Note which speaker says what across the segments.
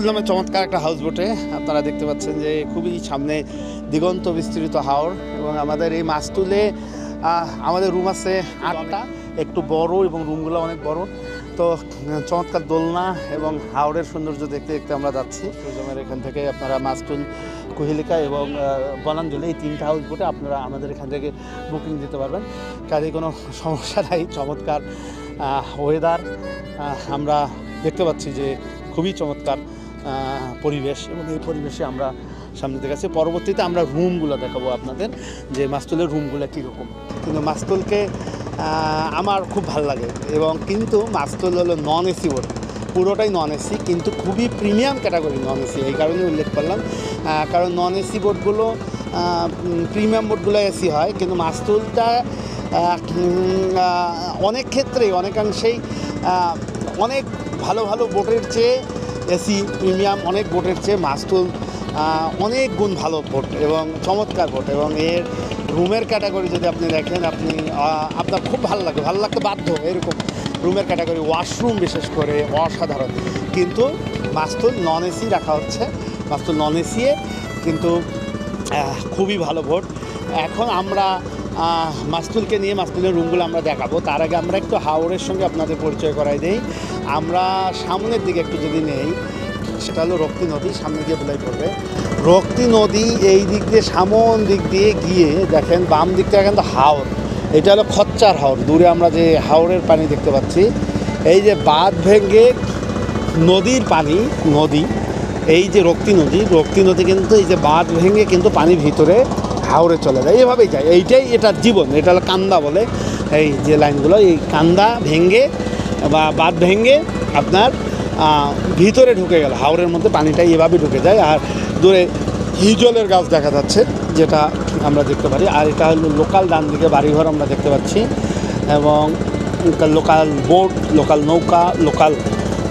Speaker 1: মাস্তুল নামে চমৎকার একটা হাউস বোটে। আপনারা দেখতে পাচ্ছেন যে খুবই সামনে দিগন্ত বিস্তৃত হাওর এবং আমাদের এই মাস্তুলে আহ, আমাদের রুম আছে আটটা একটু বড় এবং রুমগুলো অনেক বড়। তো চমৎকার দোলনা এবং হাওড়ের সৌন্দর্য দেখতে দেখতে আমরা যাচ্ছি। সুজমের এখান থেকে আপনারা মাস্তুল কুহিলিকা এবং বনাঞ্জলি এই তিনটা হাউস বোটে। আপনারা আমাদের এখান থেকে বুকিং দিতে পারবেন। কাজে কোনো সমস্যা নাই চমৎকার ওয়েদার আমরা দেখতে পাচ্ছি যে খুবই চমৎকার। পরিবেশ এবং এই পরিবেশে আমরা সামনে দেখাচ্ছি পরবর্তীতে আমরা রুমগুলো দেখাবো আপনাদের, যে মাস্তুলের রুমগুলো কীরকম। কিন্তু মাস্তুলকে আমার খুব ভালো লাগে এবং কিন্তু মাস্তুল হলো নন এসি বোর্ড পুরোটাই নন এসি কিন্তু খুবই প্রিমিয়াম ক্যাটাগরি নন এসি এই কারণে উল্লেখ করলাম। কারণ নন এসি বোর্ডগুলো প্রিমিয়াম বোর্ডগুলো এসি হয়, কিন্তু মাস্তুলটা অনেক ক্ষেত্রেই, অনেকাংশেই অনেক ভালো ভালো বোটের চেয়ে এসি প্রিমিয়াম, অনেক বোটের চেয়ে মাস্তুল অনেক গুণ ভালো বোট এবং চমৎকার বোট এবং এর রুমের ক্যাটাগরি যদি আপনি দেখেন, আপনি আপনার খুব ভালো লাগে। ভালো লাগতে বাধ্য, এরকম রুমের ক্যাটাগরি, ওয়াশরুম বিশেষ করে অসাধারণ। কিন্তু মাস্তুল নন এসি রাখা হচ্ছে, মাস্তুল নন এসি কিন্তু খুবই ভালো ভোট। এখন আমরা মাস্তুলকে নিয়ে মাস্তুলের রুমগুলো আমরা দেখাবো। তার আগে আমরা একটু হাওড়ের সঙ্গে আপনাদের পরিচয় করাই দিই। আমরা সামনের দিকে একটু যদি নেই, সেটা হলো রক্তি নদী, সামনে দিয়ে বোলাই পড়বে। রক্তি নদী এই দিক দিয়ে, সামন দিক দিয়ে গিয়ে দেখেন, বাম দিক থেকে কিন্তু হাওড় এটা হলো খচ্চার হাওড় দূরে আমরা যে হাওড়ের পানি দেখতে পাচ্ছি, এই যে বাঁধ ভেঙে নদীর পানি, নদী, এই যে রক্তি নদী রক্তি নদী কিন্তু এই যে বাঁধ ভেঙে কিন্তু পানির ভিতরে হাওড়ে চলে যায়। এভাবেই যায়। এইটাই এটার জীবন। এটা হলো কান্দা বলে। এই যে লাইনগুলো, এই কান্দা ভেঙে বা বাঁধ ভেঙে আপনার ভিতরে ঢুকে গেল। হাওড়ের মধ্যে পানিটা এভাবে ঢুকে যায়। আর দূরে হিজলের গাছ দেখা যাচ্ছে, যেটা আমরা দেখতে পারি। আর এটা হলো লোকাল ডান দিকে বাড়িঘর আমরা দেখতে পাচ্ছি। এবং লোকাল বোট, লোকাল নৌকা, লোকাল,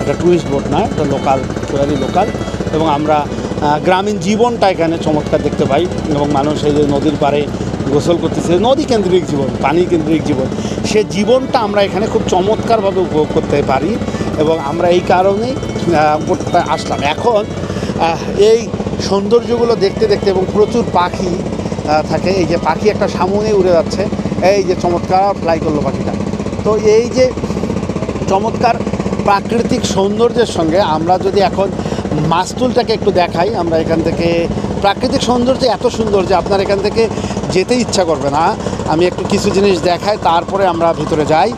Speaker 1: এটা টুরিস্ট বোট নয় এটা লোকাল লোকাল এবং আমরা গ্রামীণ জীবনটা এখানে চমৎকার দেখতে পাই এবং মানুষ এই যে নদীর পাড়ে গোসল করতেছে, নদী কেন্দ্রিক জীবন, পানি কেন্দ্রিক জীবন, সে জীবনটা আমরা এখানে খুব চমৎকারভাবে উপভোগ করতে পারি এবং আমরা এই কারণেই আসলাম। এখন এই সৌন্দর্যগুলো দেখতে দেখতে এবং প্রচুর পাখি থাকে, এই যে পাখি একটা সামনে উড়ে যাচ্ছে, এই যে চমৎকার ফ্লাই করল পাখিটা। তো এই যে চমৎকার প্রাকৃতিক সৌন্দর্যের সঙ্গে আমরা যদি এখন মাস্তুলটাকে একটু দেখাই। আমরা এখান থেকে প্রাকৃতিক সৌন্দর্য এত সুন্দর যে আপনার এখান থেকে যেতে ইচ্ছা করবে না। আমি একটু কিছু জিনিস দেখাই, তারপরে আমরা ভিতরে যাই।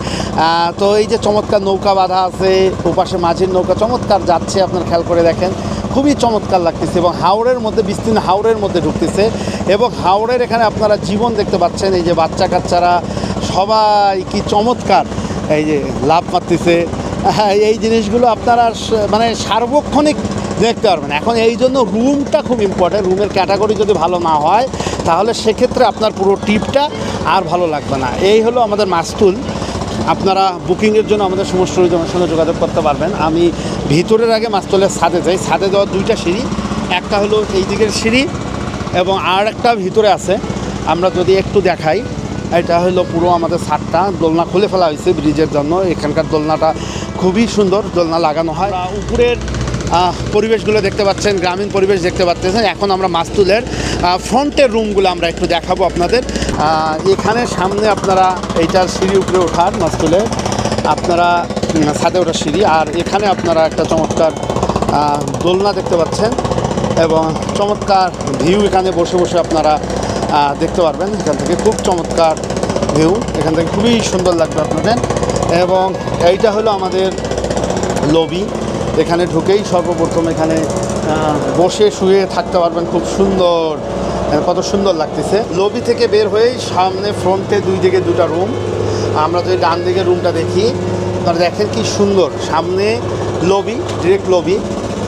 Speaker 1: তো এই যে চমৎকার নৌকা বাঁধা আছে, ওপাশে মাঝির নৌকা চমৎকার যাচ্ছে, আপনার খেয়াল করে দেখেন। খুবই চমৎকার লাগতেছে এবং হাওড়ের মধ্যে, বিস্তীর্ণ হাওড়ের মধ্যে ঢুকতেছে এবং হাওড়ের এখানে আপনারা জীবন দেখতে পাচ্ছেন, এই যে বাচ্চা কাচ্চারা সবাই কি চমৎকার, এই যে লাভ মারতেছে। হ্যাঁ এই জিনিসগুলো আপনারা মানে সার্বক্ষণিক দেখতে পারবেন। এখন এই জন্য রুমটা খুব ইম্পর্টেন্ট রুমের ক্যাটাগরি যদি ভালো না হয়, তাহলে সেক্ষেত্রে আপনার পুরো ট্রিপটা আর ভালো লাগবে না। এই হলো আমাদের মাস্তুল। আপনারা বুকিংয়ের জন্য আমাদের সমস্ত জনের সঙ্গে যোগাযোগ করতে পারবেন। আমি ভিতরের আগে মাস্তুলের ছাদে যাই। ছাদে দেওয়ার দুইটা সিঁড়ি। একটা হলো এই দিকের সিঁড়ি এবং আর একটা ভিতরে আছে। আমরা যদি একটু দেখাই, এটা হলো পুরো আমাদের ছাদটা। দোলনা খুলে ফেলা হয়েছে ব্রিজের জন্য। এখানকার দোলনাটা খুবই সুন্দর। দোলনা লাগানো হয়। উপরের পরিবেশগুলো দেখতে পাচ্ছেন, গ্রামীণ পরিবেশ দেখতে পাচ্ছেন। এখন আমরা মাস্তুলের ফ্রন্টের রুমগুলো আমরা একটু দেখাবো আপনাদের। এখানে সামনে আপনারা এইটার সিঁড়ি উপরে ওঠার মাস্তুলের, আপনারা ছাদে ওঠার সিঁড়ি। আর এখানে আপনারা একটা চমৎকার দোলনা দেখতে পাচ্ছেন এবং চমৎকার ভিউ এখানে বসে বসে আপনারা দেখতে পারবেন। এখান থেকে খুব চমৎকার ভিউ। এখান থেকে খুবই সুন্দর লাগবে আপনাদের। এবং এইটা হলো আমাদের লবি এখানে ঢুকেই সর্বপ্রথম এখানে বসে শুয়ে থাকতে পারবেন। খুব সুন্দর কত সুন্দর লাগতেছে। লবি থেকে বের হয়েই সামনে ফ্রন্টে দুই দিকে দুটা রুম। আমরা যদি ডান দিকে রুমটা দেখি আপনারা দেখেন কি সুন্দর। সামনে লবি ডিরেক্ট লবি।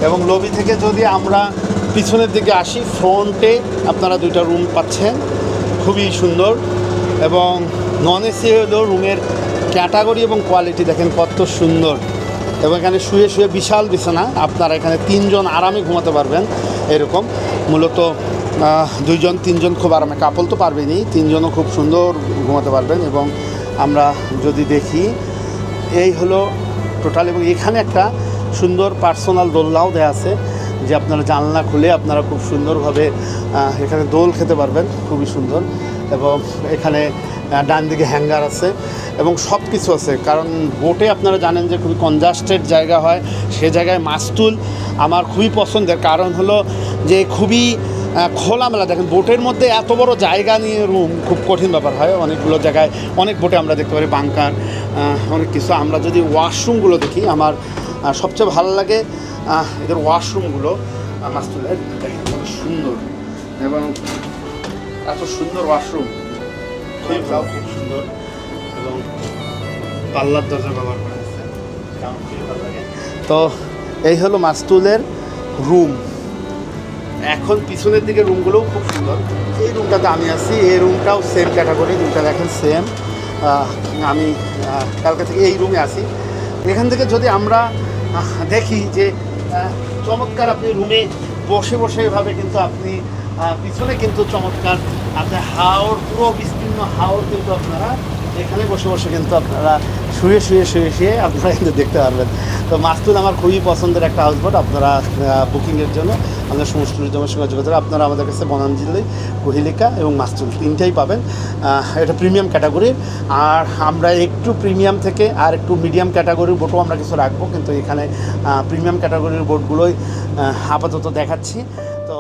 Speaker 1: এবং লবি থেকে যদি আমরা পিছনের দিকে আসি, ফ্রন্টে আপনারা দুইটা রুম পাচ্ছেন। খুবই সুন্দর। এবং নন এসি হলো রুমের ক্যাটাগরি এবং কোয়ালিটি দেখেন কত সুন্দর। এবং এখানে শুয়ে শুয়ে বিশাল বিছানা। আপনারা এখানে তিনজন আরামে ঘুমাতে পারবেন, এরকম। মূলত দুইজন, তিনজন খুব আরামে। কাপল তো পারবেনি তিনজনও খুব সুন্দর ঘুমাতে পারবেন এবং আমরা যদি দেখি, এই হলো টোটাল এবং এখানে একটা সুন্দর পার্সোনাল দোলনাও দেওয়া আছে। যে আপনারা জানলা খুলে আপনারা খুব সুন্দরভাবে এখানে দোল খেতে পারবেন, খুবই সুন্দর। এবং এখানে ডান দিকে হ্যাঙ্গার আছে এবং সব কিছু আছে। কারণ বোটে আপনারা জানেন যে খুবই কনজাস্টেড জায়গা হয়, সে জায়গায় মাস্তুল আমার খুবই পছন্দের। কারণ হলো যে খুবই খোলামেলা। দেখেন, বোটের মধ্যে এত বড় জায়গা নিয়ে রুম খুব কঠিন ব্যাপার হয়। অনেকগুলো জায়গায় অনেক বোটে আমরা দেখতে পারি বাংকার অনেক কিছু। আমরা যদি ওয়াশরুমগুলো দেখি, আমার আহ, সবচেয়ে ভালো লাগে এদের ওয়াশরুমগুলো মাস্তুলের দেখেন কত সুন্দর। এবং এত সুন্দর ওয়াশরুম খুবই খুব সুন্দর এবং পাল্লার দরজা ব্যবহার করা ভালো। তো এই হলো মাস্তুলের রুম এখন পিছনের দিকে রুমগুলোও খুব সুন্দর। এই রুমটাতে আমি আছি এই রুমটাও সেম ক্যাটাগরি দুইটা দেখেন সেম আমি কালকে থেকে এই রুমে আছি। এখান থেকে যদি আমরা দেখি যে চমৎকার আপনি রুমে বসে বসে এভাবে কিন্তু আপনি পিছনে কিন্তু চমৎকার আপনি হাওর, পুরো বিস্তীর্ণ হাওর কিন্তু আপনারা এখানে বসে বসে কিন্তু আপনারা শুয়ে শুয়ে শুয়ে শুয়ে আপনারা কিন্তু দেখতে পারবেন। তো মাস্তুল আমার খুবই পছন্দের একটা হাউসবোট আপনারা বুকিংয়ের জন্য। আমাদের জমের সঙ্গে যোগাযোগ আপনারা আমাদের কাছে বনান বনাঞ্জলি, কোহিলিকা এবং মাস্তুল তিনটাই পাবেন। এটা প্রিমিয়াম ক্যাটাগরি আর আমরা একটু প্রিমিয়াম থেকে আর একটু মিডিয়াম ক্যাটাগরির বোটও আমরা কিছু রাখব, কিন্তু এখানে প্রিমিয়াম ক্যাটাগরির বোটগুলোই আপাতত দেখাচ্ছি। তো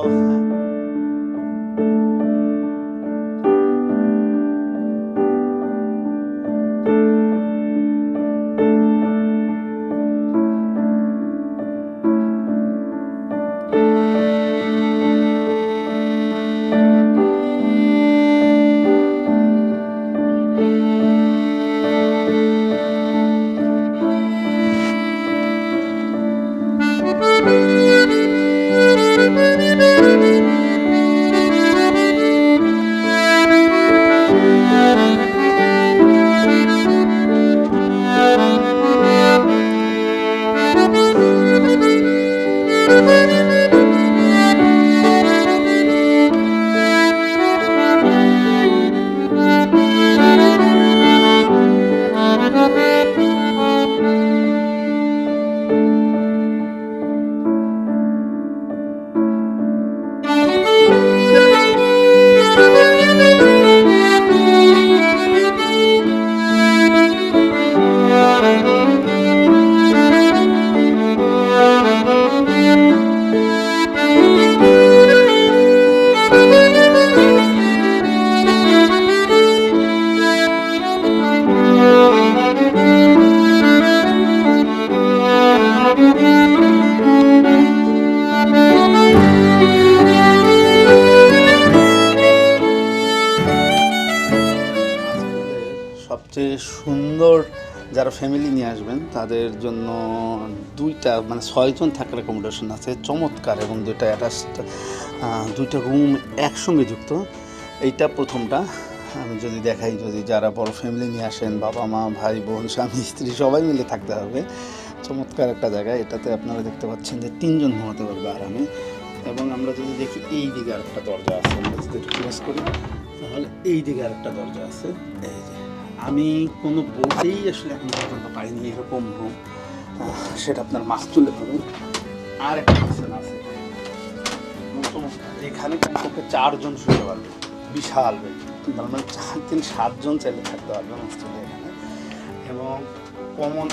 Speaker 1: ফ্যামিলি নিয়ে আসবেন, তাদের জন্য দুইটা মানে ছয়জন থাকার অ্যাকোমোডেশন আছে, চমৎকার এবং দুইটা অ্যাটাচ দুইটা রুম একসঙ্গে যুক্ত। এইটা প্রথমটা। আমি যদি দেখাই, যদি যারা বড় ফ্যামিলি নিয়ে আসেন, বাবা মা, ভাই, বোন, স্বামী, স্ত্রী, সবাই মিলে থাকতে হবে। চমৎকার একটা জায়গা। এটাতে আপনারা দেখতে পাচ্ছেন যে তিনজন ঘুমাতে পারবে আরামে। এবং আমরা যদি দেখি এই দিকে আরেকটা দরজা আছে। আমরা যদি একটু করি, তাহলে এই দিকে আরেকটা দরজা আছে। এই আমি কোনো বোটেই আসলে এখন পর্যন্ত পাইনি এরকম সেটা আপনার মাছ তুলে পাবেন আর একটা আছে। এখানে কমপক্ষে চারজন শুতে পারবে। বিশাল তার মানে চার তিন সাতজন চাইলে থাকতে পারবে তুলে এখানে। এবং কমন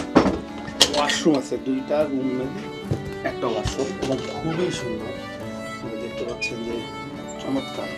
Speaker 1: ওয়াশরুম আছে। দুইটা রুমে একটা ওয়াশরুম এবং খুবই সুন্দর। দেখতে পাচ্ছেন যে চমৎকার।